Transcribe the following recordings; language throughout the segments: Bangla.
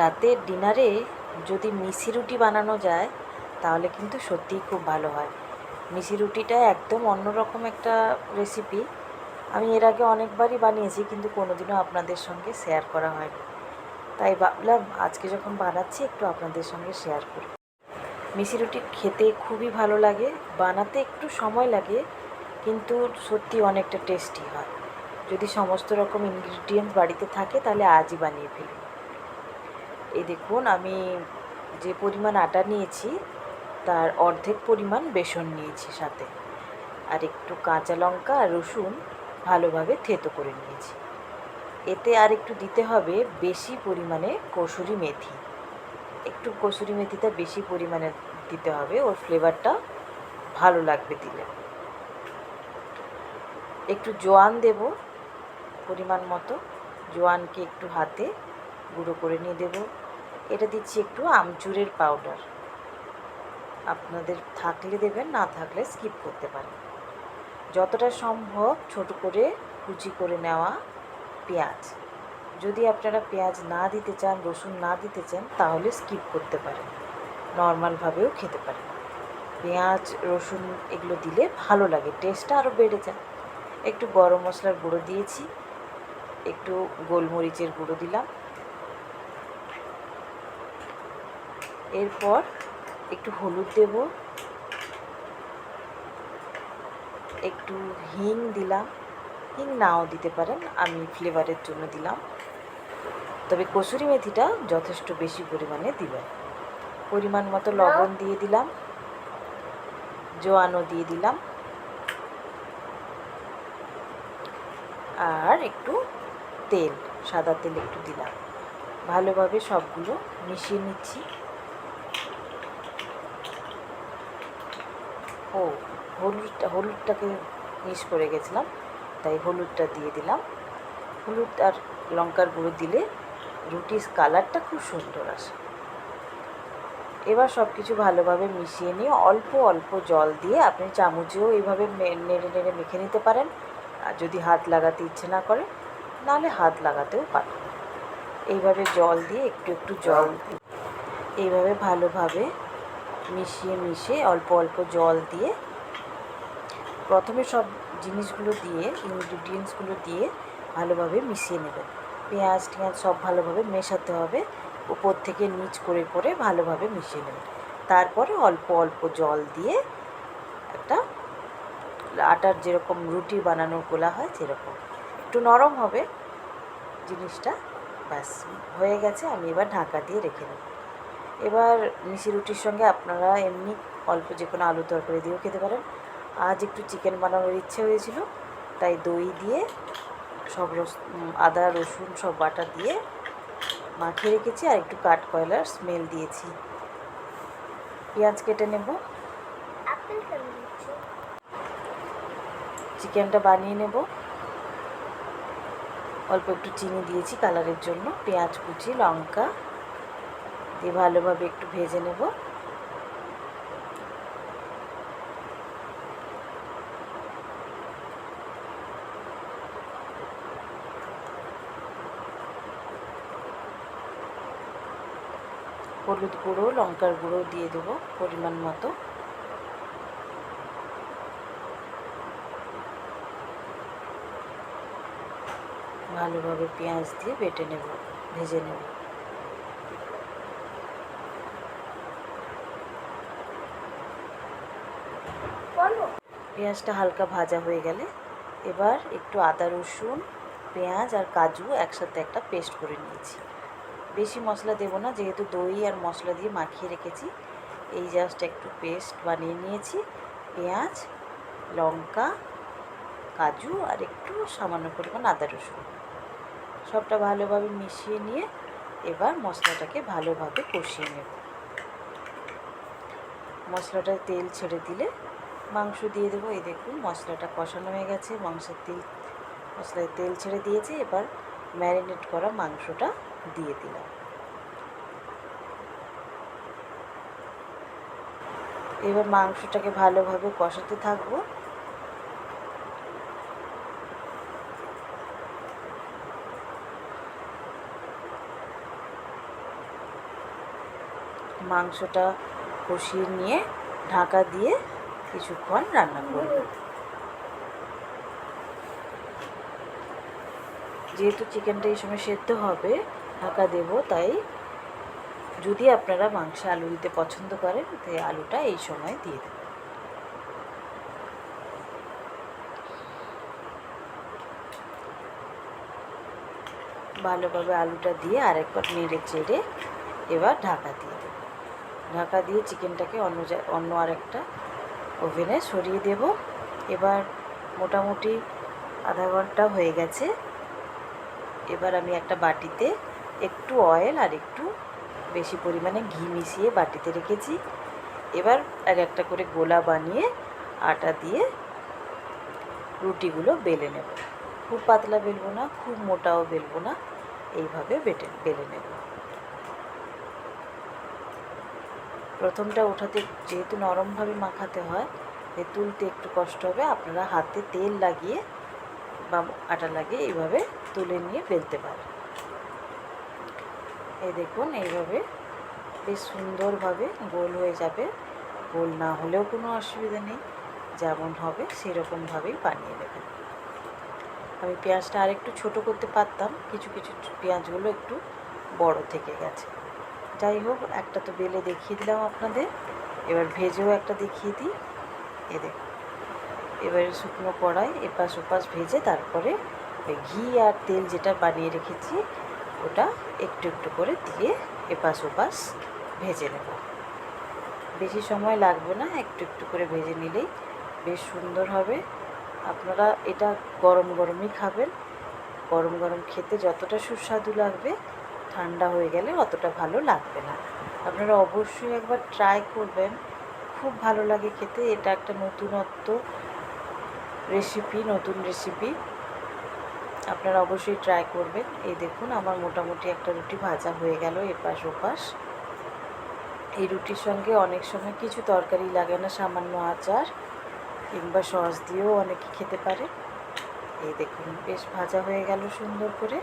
রাতের ডিনারে যদি মিষ্টি রুটি বানানো যায়, তাহলে কিন্তু সত্যিই খুব ভালো হয়। মিষ্টি রুটিটা একদম অন্যরকম একটা রেসিপি আমি এর আগে অনেকবারই বানিয়েছি, কিন্তু কোনোদিনও আপনাদের সঙ্গে শেয়ার করা হয়নি। তাই ভাবলাম, আজকে যখন বানাচ্ছি, একটু আপনাদের সঙ্গে শেয়ার করি। মিষ্টি রুটি খেতে খুবই ভালো লাগে, বানাতে একটু সময় লাগে, কিন্তু সত্যি অনেকটা টেস্টি হয়। যদি সমস্ত রকম ইনগ্রিডিয়েন্টস বাড়িতে থাকে, তাহলে আজই বানিয়ে ফেলুন এই দেখুন, আমি যে পরিমাণ আটা নিয়েছি, তার অর্ধেক পরিমাণ বেসন নিয়েছি সাথে। আর একটু কাঁচা লঙ্কা আর রসুন ভালোভাবে থেতো করে নিয়েছি। এতে আর একটু দিতে হবে বেশি পরিমাণে কসুরি মেথি। একটু কসুরি মেথিটা বেশি পরিমাণে দিতে হবে, ওর ফ্লেভারটা ভালো লাগবে দিলে। একটু জোয়ান দেব পরিমাণ মতো। জোয়ানকে একটু হাতে গুঁড়ো করে নিয়ে দেব। এটা দিচ্ছি একটু আমচুরের পাউডার আপনাদের থাকলে দেবেন, না থাকলে স্কিপ করতে পারেন। যতটা সম্ভব ছোট করে কুচি করে নেওয়া পেঁয়াজ। যদি আপনারা পেঁয়াজ না দিতে চান, রসুন না দিতে চান, তাহলে স্কিপ করতে পারেন। নর্মালভাবেও খেতে পারেন। পেঁয়াজ, রসুন এগুলো দিলে ভালো লাগে টেস্টটা আরও বেড়ে যায়। একটু গরম মশলার গুঁড়ো দিয়েছি, একটু গোলমরিচের গুঁড়ো দিলাম। এরপর একটু হলুদ দেব। একটু হিং দিলাম। হিং নাও দিতে পারেন, আমি ফ্লেভারের জন্য দিলাম। তবে কসুরি মেথিটা যথেষ্ট বেশি পরিমাণে দিবেন। পরিমাণ মতো লবণ দিয়ে দিলাম। জোয়ানও দিয়ে দিলাম। আর একটু তেল, সাদা তেল একটু দিলাম। ভালোভাবে সবগুলো মিশিয়ে নিচ্ছি। ও, হলুদটা, হলুদটাকে মিস করে গেছিলাম তাই হলুদটা দিয়ে দিলাম। হলুদ আর লঙ্কার গুঁড়ো দিলে রুটির কালারটা খুব সুন্দর আসে। এবার সব কিছু ভালোভাবে মিশিয়ে নিয়ে অল্প অল্প জল দিয়ে আপনি চামচেও এইভাবে নেড়ে নেড়ে মেখে নিতে পারেন। আর যদি হাত লাগাতে ইচ্ছে না করে, নাহলে হাত লাগাতেও পারেন। এইভাবে জল দিয়ে একটু একটু জল এইভাবে ভালোভাবে মিশিয়ে মিশিয়ে অল্প অল্প জল দিয়ে প্রথমে সব জিনিসগুলো দিয়ে ইনগ্রিডিয়েন্টসগুলো দিয়ে ভালোভাবে মিশিয়ে নেবেন। পেঁয়াজ টেঁয়াজ সব ভালোভাবে মেশাতে হবে। উপর থেকে নিচ করে করে ভালোভাবে মিশিয়ে নেবেন। তারপরে অল্প অল্প জল দিয়ে একটা আটার যেরকম রুটি বানানোর গোলা হয় সেরকম। একটু নরম হবে জিনিসটা। ব্যাস, হয়ে গেছে। আমি এবার ঢাকা দিয়ে রেখে দেবো। এবার মিশি রুটির সঙ্গে আপনারা এমনি অল্প যে কোনো আলু তরকারি দিয়েও খেতে পারেন। আজ একটু চিকেন বানানোর ইচ্ছে হয়েছিল তাই দই দিয়ে সব রস আদা রসুন সব বাটা দিয়ে মাখিয়ে রেখেছি আর একটু কাঠ কয়লার স্মেল দিয়েছি। পেঁয়াজ কেটে নেব। চিকেনটা বানিয়ে নেব। অল্প একটু চিনি দিয়েছি কালারের জন্য পেঁয়াজ কুচি লঙ্কা দিয়ে ভালোভাবে একটু ভেজে নেব। হলুদ গুঁড়ো, লঙ্কার গুঁড়ো দিয়ে দেবো পরিমাণ মতো। ভালোভাবে পেঁয়াজ দিয়ে বেটে নেব, ভেজে নেব। পেঁয়াজটা হালকা ভাজা হয়ে গেলে এবার একটু আদা, রসুন, পেঁয়াজ আর কাজু একসাথে একটা পেস্ট করে নিয়েছি। বেশি মশলা দেবো না, যেহেতু দই আর মশলা দিয়ে মাখিয়ে রেখেছি, এই জাস্ট একটু পেস্ট বানিয়ে নিয়েছি। পেঁয়াজ, লঙ্কা, কাজু আর একটু সামান্য পরিমাণ আদা, রসুন। সবটা ভালোভাবে মিশিয়ে নিয়ে এবার মশলাটাকে ভালোভাবে কষিয়ে নেব। মশলাটা তেল ছেড়ে দিলে মাংস দিয়ে দেবো। এই দেখুন, মশলাটা কষানো হয়ে গেছে। মাংসের তেল মশলায় তেল ছেড়ে দিয়েছি। এবার ম্যারিনেট করা মাংসটা দিয়ে দিলাম। এবার মাংসটাকে ভালোভাবে কষাতে থাকব। মাংসটা কষিয়ে নিয়ে ঢাকা দিয়ে কিছুক্ষণ রান্না করব। যেহেতু চিকেনটা এই সময় সেদ্ধ হবে, ঢাকা দেব, তাই যদি আপনারা মাংসে আলু দিতে পছন্দ করেন, তাই আলুটা এই সময় দিয়ে দেবেন ভালোভাবে আলুটা দিয়ে আরেকবার নেড়ে চেড়ে এবার ঢাকা দিয়ে দেব। ঢাকা দিয়ে চিকেনটাকে অন্য অন্য আরেকটা ওভেনে সরিয়ে দেব। এবার মোটামুটি আধা ঘণ্টা হয়ে গেছে। এবার আমি একটা বাটিতে একটু অয়েল আর একটু বেশি পরিমাণে ঘি মিশিয়ে বাটিতে রেখেছি। এবার এক একটা করে গোলা বানিয়ে আটা দিয়ে রুটিগুলো বেলে নেব। খুব পাতলা বেলবো না, খুব মোটাও বেলবো না। এইভাবে বেটে, বেলে নেব। প্রথমটা ওঠাতে যেহেতু নরমভাবে মাখাতে হয় তাই তুলতে একটু কষ্ট হবে। আপনারা হাতে তেল লাগিয়ে বা আটা লাগিয়ে এইভাবে তুলে নিয়ে ফেলতে পারেন। এই দেখুন, এইভাবে বেশ সুন্দরভাবে গোল হয়ে যাবে। গোল না হলেও কোনো অসুবিধা নেই, যেমন হবে সেরকমভাবেই বানিয়ে নেবেন। আমি পেঁয়াজটা আরেকটু ছোট করতে পারতাম, কিছু কিছু পেঁয়াজগুলো একটু বড় থেকে গেছে। যাই হোক, একটা তো বেলে দেখিয়ে দিলাম আপনাদের। এবার ভেজেও একটা দেখিয়ে দিই। এ এবারে শুকনো কড়াই এপাশ ওপাশ ভেজে তারপরে ঘি আর তেল যেটা বানিয়ে রেখেছি, ওটা একটু একটু করে দিয়ে এপাশ ওপাশ ভেজে নেব। বেশি সময় লাগবে না, একটু একটু করে ভেজে নিলেই বেশ সুন্দর হবে। আপনারা এটা গরম গরমই খাবেন। গরম গরম খেতে যতটা সুস্বাদু লাগবে ঠান্ডা হয়ে গেলে অতটা ভালো লাগবে না। আপনারা অবশ্যই একবার ট্রাই করবেন। খুব ভালো লাগে খেতে। এটা একটা নতুনত্ব রেসিপি নতুন রেসিপি আপনারা অবশ্যই ট্রাই করবেন। এই দেখুন, আমার মোটামুটি একটা রুটি ভাজা হয়ে গেল এপাশ ওপাশ। এই রুটির সঙ্গে অনেক সময় কিছু তরকারি লাগে না, সামান্য আচার কিংবা সস দিয়েও অনেকে খেতে পারে। এই দেখুন, বেশ ভাজা হয়ে গেল সুন্দর করে।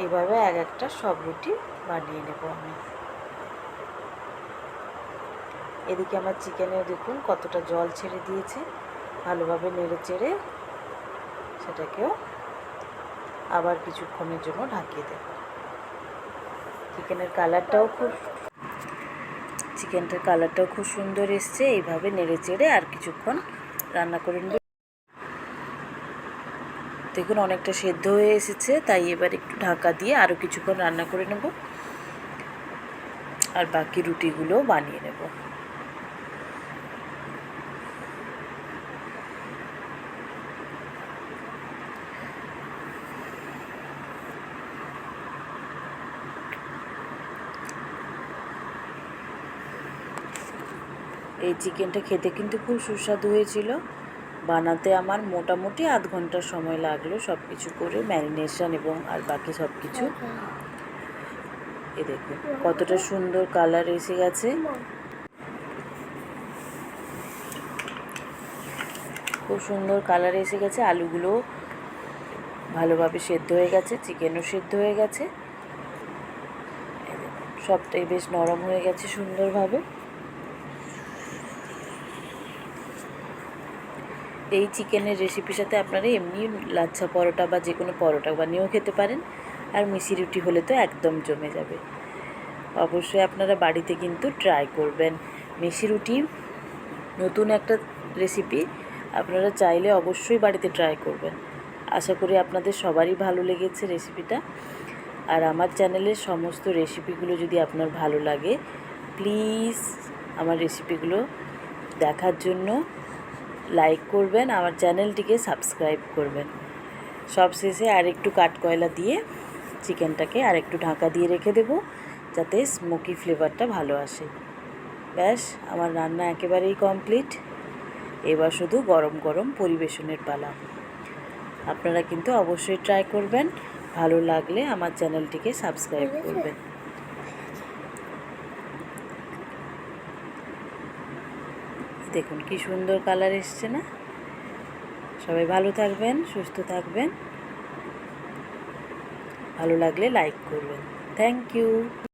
এইভাবে এক একটা সব রুটি বানিয়ে নেব আমি। এদিকে আমার চিকেনেও দেখুন কতটা জল ছেড়ে দিয়েছে। ভালোভাবে নেড়ে চেড়ে সেটাকেও আবার কিছুক্ষণের জন্য ঢাকিয়ে দেব। চিকেনের কালারটাও খুব চিকেনটার কালারটাও খুব সুন্দর এসছে। এইভাবে নেড়ে চেড়ে আর কিছুক্ষণ রান্না করে নেব। দেখুন অনেকটা সেদ্ধ হয়ে এসেছে, তাই এবার একটু ঢাকা দিয়ে আরও কিছুক্ষণ রান্না করে নেব। আর বাকি রুটিগুলো বানিয়ে নেব। এই চিকেনটা খেতে কিন্তু খুব সুস্বাদু হয়েছিল। বানাতে আমার মোটামুটি আধ ঘণ্টা সময় লাগল সব কিছু করে, ম্যারিনেশন এবং আর বাকি সব কিছু এ দেখুন কতটা সুন্দর কালার এসে গেছে। খুব সুন্দর কালার এসে গেছে, আলুগুলো ভালোভাবে সেদ্ধ হয়ে গেছে, চিকেনও সেদ্ধ হয়ে গেছে। সবটাই বেশ নরম হয়ে গেছে সুন্দরভাবে। এই চিকেনের রেসিপির সাথে আপনারা এমনি লাচ্ছা পরোটা বা যে কোনো পরোটা বানিয়েও খেতে পারেন। আর মিশি রুটি হলে তো একদম জমে যাবে। অবশ্যই আপনারা বাড়িতে কিন্তু ট্রাই করবেন। মিশি রুটি নতুন একটা রেসিপি আপনারা চাইলে অবশ্যই বাড়িতে ট্রাই করবেন। আশা করি আপনাদের সবারই ভালো লেগেছে রেসিপিটা আর আমার চ্যানেলের সমস্ত রেসিপিগুলো যদি আপনার ভালো লাগে প্লিজ আমার রেসিপিগুলো দেখার জন্য লাইক করবেন আমার চ্যানেলটিকে সাবস্ক্রাইব করবেন। সবশেষে আর একটু কাঠকয়লা দিয়ে চিকেনটাকে আর একটু ঢাকা দিয়ে রেখে দেবো যাতে স্মোকি ফ্লেভারটা ভালো আসে। ব্যাস আমার রান্না একেবারেই কমপ্লিট এবার শুধু গরম গরম পরিবেশনের পালা। আপনারা কিন্তু অবশ্যই ট্রাই করবেন ভালো লাগলে আমার চ্যানেলটিকে সাবস্ক্রাইব করবেন। দেখুন কি সুন্দর কালার এসছে না? সবাই ভালো থাকবেন, সুস্থ থাকবেন। ভালো লাগলে লাইক করবেন। Thank you